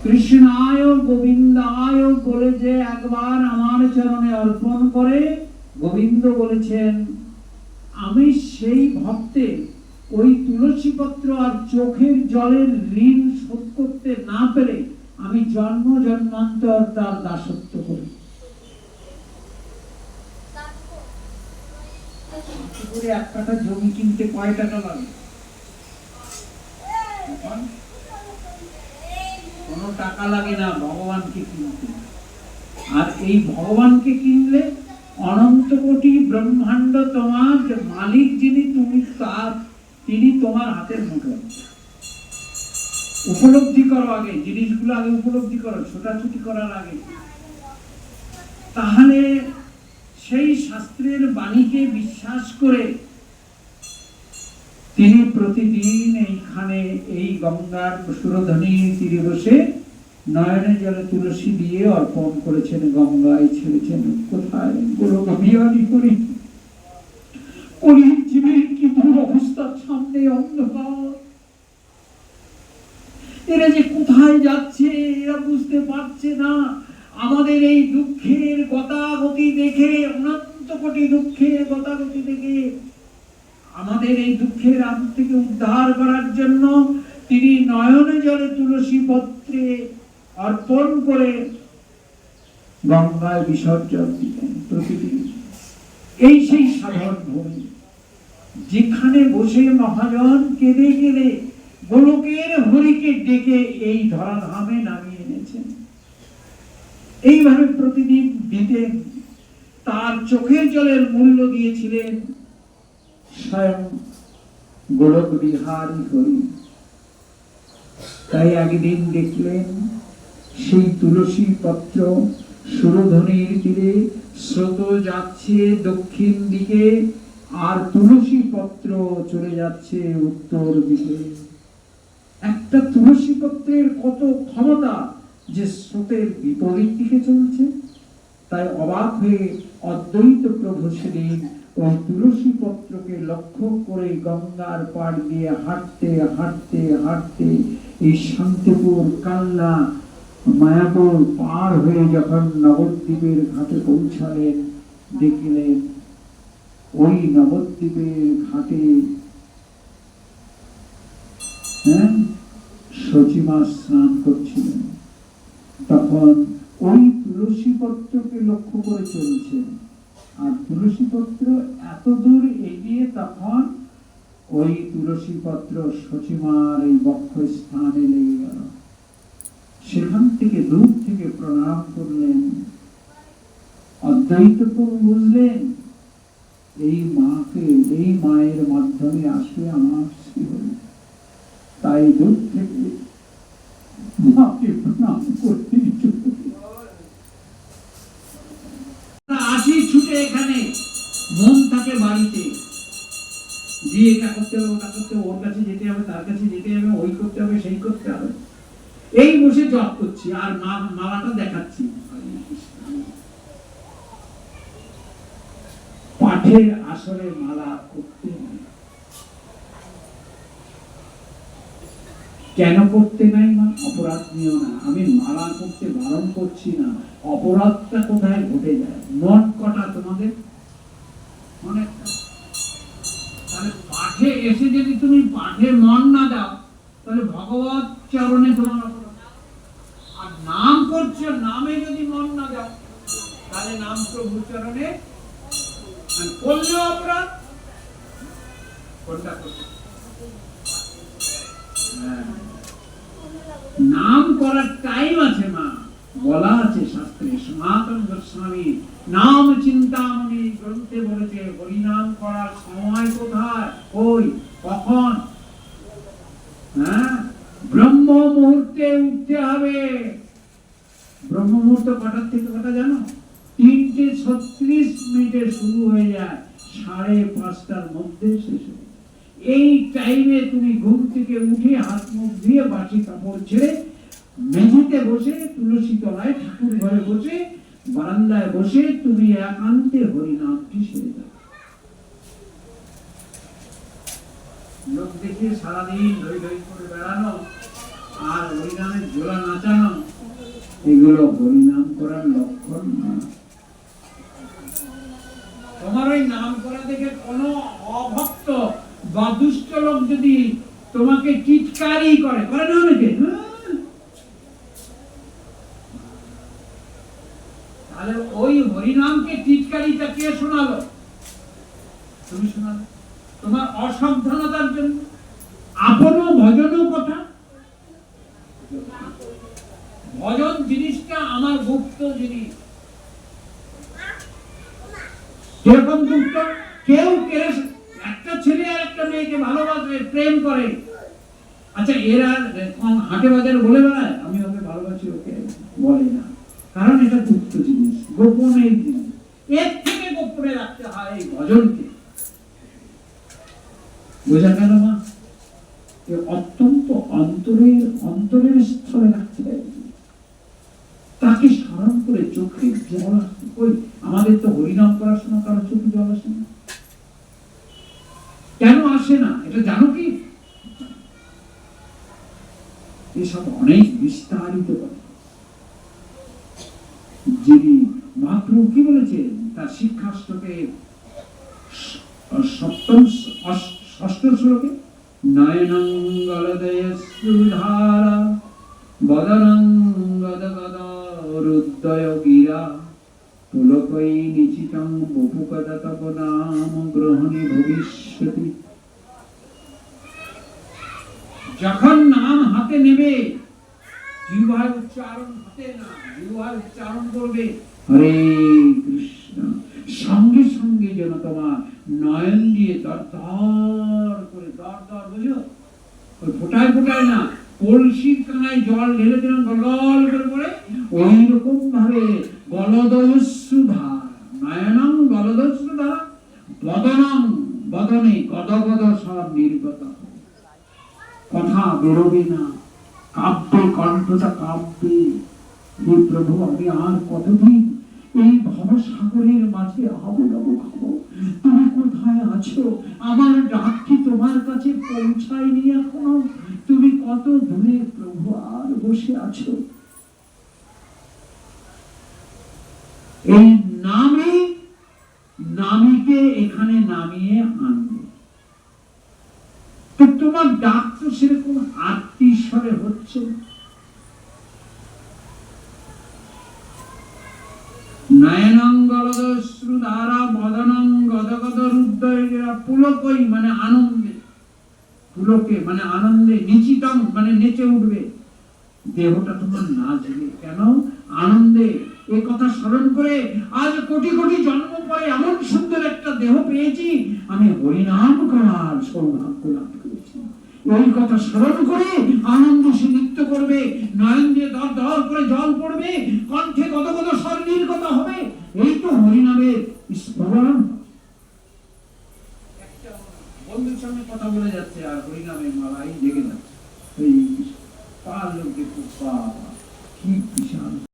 কৃষ্ণায় গোবিন্দায় বলে যে একবার আমার চরণে অর্পণ করে গোবিন্দ বলেছেন, আমি সেই ভক্তে ওই তুলসী পত্র আর চোখের জলের ঋণ শোধ করতে না পেরে আমি জন্ম জন্মান্তর তার দাসত্ব করি। এক কাঠা জমি কিনতে কয় টাকা লাগে? টাকা লাগে না, ভগবানকে কিনতে। আর এই ভগবানকে কিনলে অনন্ত কোটি ব্রহ্মাণ্ড তোমার মালিক যিনি, তুমি তার, তিনি তোমার হাতের মুঠো উপলব্ধি করো আগে, জিনিসগুলো আগে উপলব্ধি করো, ছোটাছুটি করার আগে। তাহলে সেই শাস্ত্রের বাণীকে বিশ্বাস করে তিনি প্রতিদিন এইখানে এই গঙ্গার সুরধ্বনির তীরে বসে নয়নে জলে তুলসী দিয়ে অর্পণ করেছেন গঙ্গায় ছেড়েছেন কোথায়? এরা যে কোথায় যাচ্ছে, এরা বুঝতে পারছে না। আমাদের এই দুঃখের গতাগতি দেখে, অনন্ত কোটি দুঃখের গতাগতি দেখে, আমাদের এই দুঃখের আগ থেকে উদ্ধার করার জন্য তিনি নয়নে জলে তুলসী পত্রে অর্পণ করে গঙ্গায় বিসর্জন দিতেন প্রতিদিন এই সেই সাধন ভূমি, যেখানে বসে মহাজন কেঁদে কেঁদে গোলকের হরিকে ডেকে এই ধরাধামে নামিয়ে এনেছেন। এইভাবে প্রতিদিন দিতেন, তার চোখের জলের মূল্য দিয়েছিলেন স্বয়ং গোলক বিহারী হরি। তাই একদিন দেখলেন সেই তুলসী পত্র সুরধ্বনির তীরে স্রোত যাচ্ছে দক্ষিণ দিকে, আর তুলসী পত্র চলে যাচ্ছে উত্তর দিকে। একটা তুলসী পত্রের কত ক্ষমতা যে স্রোতের বিপরীত দিকে চলছে? তাই অবাক হয়ে অদ্বৈত প্রভু সেদিন ওই তুলসী পত্রকে লক্ষ্য করে গঙ্গার পাড় দিয়ে হাঁটতে হাঁটতে হাঁটতে এই শান্তিপুর কাল্লা মায়াপুর পার হয়ে যখন নবদ্বীপের ঘাটে পৌঁছালেন, দেখলেন ওই নবদ্বীপের ঘাটে হ্যাঁ সচিমা স্নান করছিলেন। তখন ওই তুলসী পত্রকে লক্ষ্য করে চলছেন। আর তুলসী পত্র এত দূর এগিয়ে তখন ওই তুলসী পত্র সচিমার এই বক্ষ স্থানে লেগে গেল। সেখান থেকে দূর থেকে প্রণাম করলেন। অদ্বৈত প্রভু বুঝলেন, এই মাকে, এই মায়ের মাধ্যমে আসবে আমার তাই দূর থেকে মাকে প্রণাম করতে আসি ছুটে এখানে, মন থাকে বাড়িতে। দিয়ে এটা করতে হবে, ওটা করতে হবে, ওর কাছে যেতে হবে, তার কাছে যেতে হবে, ওই করতে হবে, সেই করতে হবে। এই বসে জব করছি, আর মালাটা দেখাচ্ছি। পাঠের আসরে মালা করতে। কেন করতে নাই মা? অপরাধ নিও না। আমি মালা করতে বারণ করছি না। অপরাধটা কোথায় ঘটে যায় মন কটা তোমাদের অনেকটা তাহলে পাঠে এসে যদি তুমি পাঠে মন না দাও তাহলে ভগবত চরণে তোমার অপরাধ আর নাম করছ নামে যদি মন না দাও তাহলে নাম প্রভু চরণে আর করলেও অপরাধ কোনটা হ্যাঁ। নাম করার টাইম আছে মা। বলা আছে শাস্ত্রে। সনাতন গোস্বামী নাম চিন্তামণি গ্রন্থে বলেছে, হরিনাম করার সময় কোথায়? ওই কখন? হ্যাঁ? ব্রহ্ম মুহূর্তে উঠতে হবে। ব্রহ্ম মুহূর্ত কটার থেকে কটা জানো? তিনটে ছত্রিশ মিনিটে শুরু হয়ে যায়, সাড়ে পাঁচটার মধ্যে শেষ হয়ে এই টাইমে তুমি ঘুম থেকে উঠে হাত মুখ ধুয়ে বাসি কাপড় ছেড়ে মেঝেতে বসে, তুলসী তলায়, ঠাকুর ঘরে বসে, বারান্দায় বসে তুমি একান্তে হরিনামটি সেরে দাও লোক দেখে সারাদিন ধৈ ধৈ করে বেড়ানো আর হরিনামের ঝোলা নাচানো, এগুলো হরিনাম করার লক্ষণ না। বা দুষ্ট লোক যদি তোমাকে টিটকারি করে করে না অনেকে? হ্যাঁ? তাহলে ওই হরিনামকে টিটকারিটা কে শোনালো? তুমি শোনালে। তোমার অসাবধানতার জন্য। আপনও ভজনও কথা। ভজন জিনিসটা আমার গুপ্ত জিনিস। কীরকম গুপ্ত কেউ কেড়ে একটা ছেলে আর একটা মেয়েকে ভালোবাসে প্রেম করে। আচ্ছা এরা হাটে বাজারে বলে বেড়ায়? আমি ওকে ভালোবাসি, ওকে বলে না। কারণ এটা গুপ্ত জিনিস গোপনের জিনিস। এর থেকে গোপনে রাখতে হয় এই ভজনকে। বোঝা গেল না অত্যন্ত অন্তরের অন্তরের স্থলে রাখতে হয়। তাকে স্মরণ করে চোখে জল, ওই আমাদের তো হরিনাম করার সময় কারও চোখে জল আসে না। আসে না, এটা জানো কি? এসব অনেক বিস্তারিত যিনি মহাপ্রভু কি বলেছেন? তার শিক্ষাষ্টকে সপ্তম, ষষ্ঠ শ্লোকে নয়নং গলদয়সুধারা বদনং গদগদরুদ্দয় গিরা পুলকৈ নিচিতং বপুকদা তব নাম গ্রহণে ভবিষ্যতি। যখন নাম হাতে নেবে জিহ্বায় উচ্চারণ হাতে না জিহ্বায় উচ্চারণ করবে। হরে কৃষ্ণ। সঙ্গে সঙ্গে যেন তোমার নয়ন দিয়ে দর দর করে, দর দর বুঝো ওই ফোটায় ফোটায় না, কলসির কানায় জল ঢেলে দিলাম গলগল করে পড়ে। ওই রকম ভাবে গলদস্যু ধারা নয়নং গলদস্যু ধারা বদনং বদনে গদগদ সব নির্গত। কথা বেরোবে না কাব্যে কণ্ঠটা কাব্যে হে প্রভু আমি আর কতদিন এই ভবসাগরের মাঝে আবুলাব খাব। তুমি কোথায় আছো? আমার ডাক কি তোমার কাছে পৌঁছায়নি এখনও। তুমি কত দূরে প্রভু, আর বসে আছো? এই নামে, নামীকে এখানে নামিয়ে আনবে তো তোমার ডাক তো সেরকম নয়নং গলদশ্রু ধারা বদনং গদগদ পুলকই মানে আনন্দে। পুলকে মানে আনন্দে মানে নেচে উঠবে। দেহটা তোমার নাচবে কেন? আনন্দে এ কথা স্মরণ করে আজ কোটি কোটি জন্ম পরে এমন সুন্দর একটা দেহ পেয়েছি। আমি হরিনাম করার সৌভাগ্য লাভ এই কথা স্মরণ করে আনন্দ সে নৃত্য করবে নয়ন দিয়ে দর দর